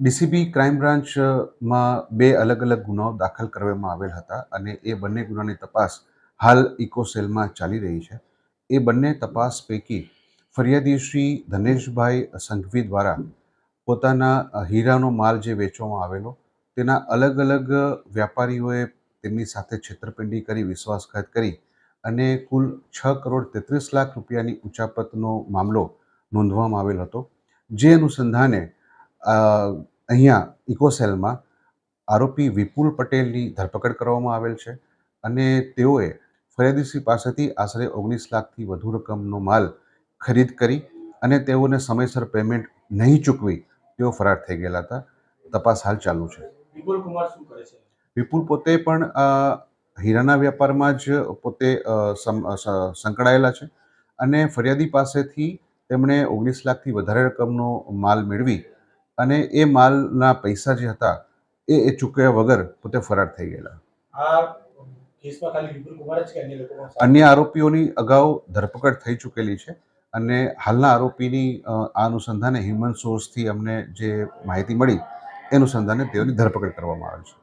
DCB crime બ્રાન્ચમાં બે અલગ અલગ ગુનાઓ દાખલ કરવામાં આવેલ હતા અને એ બંને ગુનાની તપાસ હાલ ઇકોસેલમાં ચાલી રહી છે. એ બંને તપાસ પૈકી ફરિયાદી શ્રી ધનેશભાઈ સંઘવી દ્વારા પોતાના હીરાનો માલ જે વેચવામાં આવેલો, તેના અલગ અલગ વ્યાપારીઓએ તેમની સાથે છેતરપિંડી કરી, વિશ્વાસઘાત કરી અને કુલ છ કરોડ તેત્રીસ લાખ રૂપિયાની ઉચાપતનો મામલો નોંધવામાં આવેલ હતો. જે અનુસંધાને અહીંયા ઇકોસેલમાં આરોપી વિપુલ પટેલની ધરપકડ કરવામાં આવેલ છે અને તેઓએ ફરિયાદીશ્રી પાસેથી આશરે ઓગણીસ લાખથી વધુ રકમનો માલ ખરીદ કરી અને તેઓને સમયસર પેમેન્ટ નહીં ચૂકવી તેઓ ફરાર થઈ ગયેલા હતા. તપાસ હાલ ચાલુ છે. વિપુલ કુમાર શું કરે છે? વિપુલ પોતે પણ હીરાના વ્યાપારમાં જ પોતે સંકળાયેલા છે અને ફરિયાદી પાસેથી તેમણે ઓગણીસ લાખથી વધારે રકમનો માલ મેળવી અને એ માલના પૈસા જે હતા એ એ ચૂકવ્યા વગર પોતે ફરાર થઈ ગયેલા? અન્ય આરોપીઓની અગાઉ ધરપકડ થઈ ચૂકેલી છે અને હાલના આરોપીની આ અનુસંધાને હ્યુમન સોર્સથી અમને જે માહિતી મળી એ અનુસંધાને તેઓની ધરપકડ કરવામાં આવે છે